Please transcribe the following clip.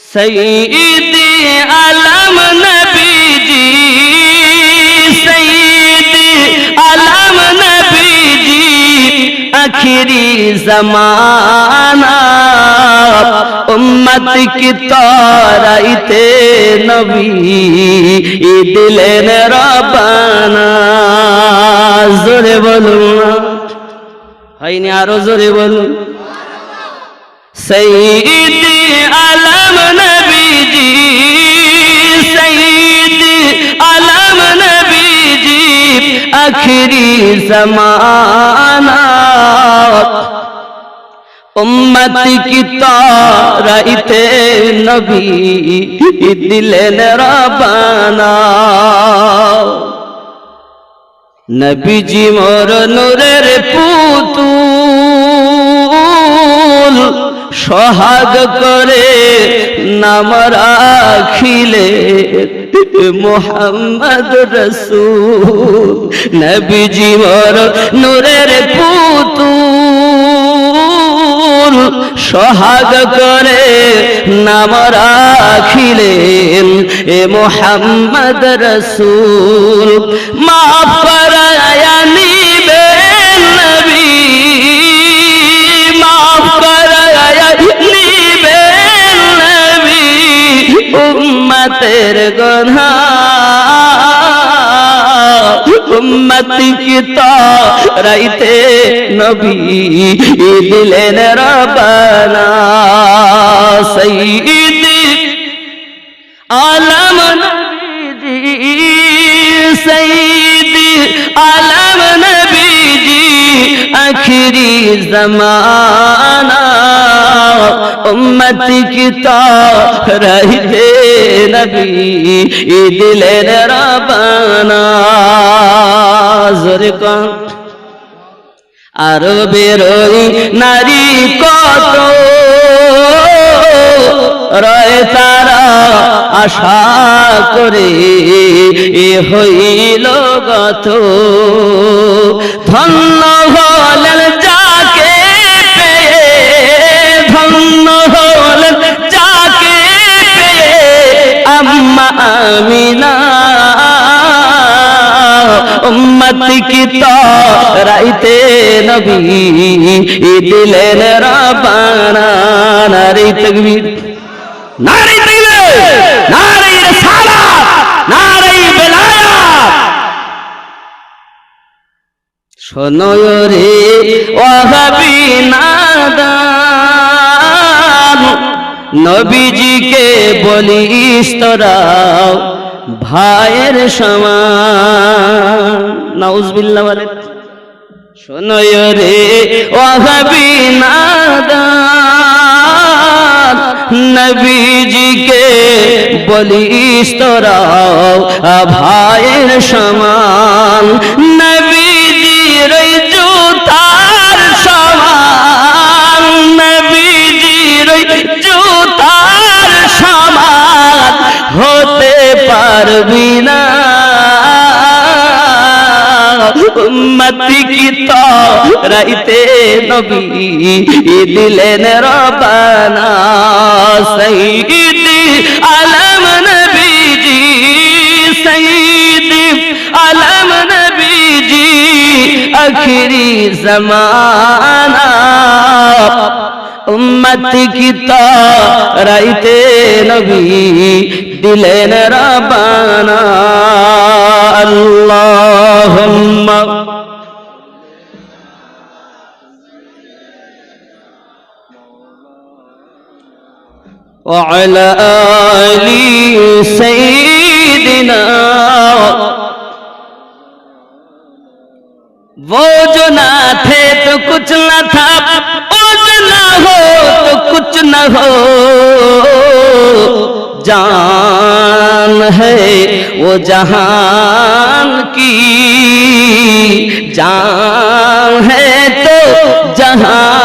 সঈদি আলম নবীজি সঈদি আলম নবীজি আখিরি জমানা উম্মত কি তরাইতে নবী দিলেন রবানা জোরে বলুন। হয়নি আরও জোরে বলুন সঈদ আলম নবীজি সঈদ আলম নবীজি আখরি জমানা কি তারাইতে নবী দিলেন রবানা নবীজি মোর নূরের পুতুল সোহাগ করে নাম রাখিলে মোহাম্মদ রসুল, নবীজি মোর নূরের পুতুল। সোহাগ করে নাম রাখিলেন এ মোহাম্মদ রসুল। মাফ উম্মতের গনা উম্মতি কি রাইতে নবী দিলেন রবানা সঈদ আলম নবীজি, সঈদ আলম নবীজি, আখরি জমানা। উম্মতি কি রাইতে নবী দিলেন রবানা জোরে কম আরও বেরোই নারী কত রয় তারা আশা করে এ হইল গত ধন্য উম্মত কি রাইতে নবী? দিলেন রবানা নারী তকবীর। নারী তকবীর, নারী রিসালাত, নারী বেলায়াত। শোনো রে ওয়াহাবি নাদান নবীজিকে বলিস তোরা, ভাইয়ের সমান। নাউজবিল্লাহ বলে, শোনয় রে ওয়াহাবি নাদান নবীজিকে বলিস তোরা, ভাইয়ের সমান। পারবি না। উম্মতি কি রাইতে নবী দিলেন রবানা সঈদ আলম নবীজি, সঈদ আলম নবীজি আখরি জমানা। উম্মত কি রাইতে নবী দিলেন রাবানা আল্লাহুম্মা وعلى آل سيدنا وہ جو نہ تھے تو کچھ نہ تھا وہ جو نہ ہو تو کچھ نہ ہو जान है वो जहान की जान है तो जहान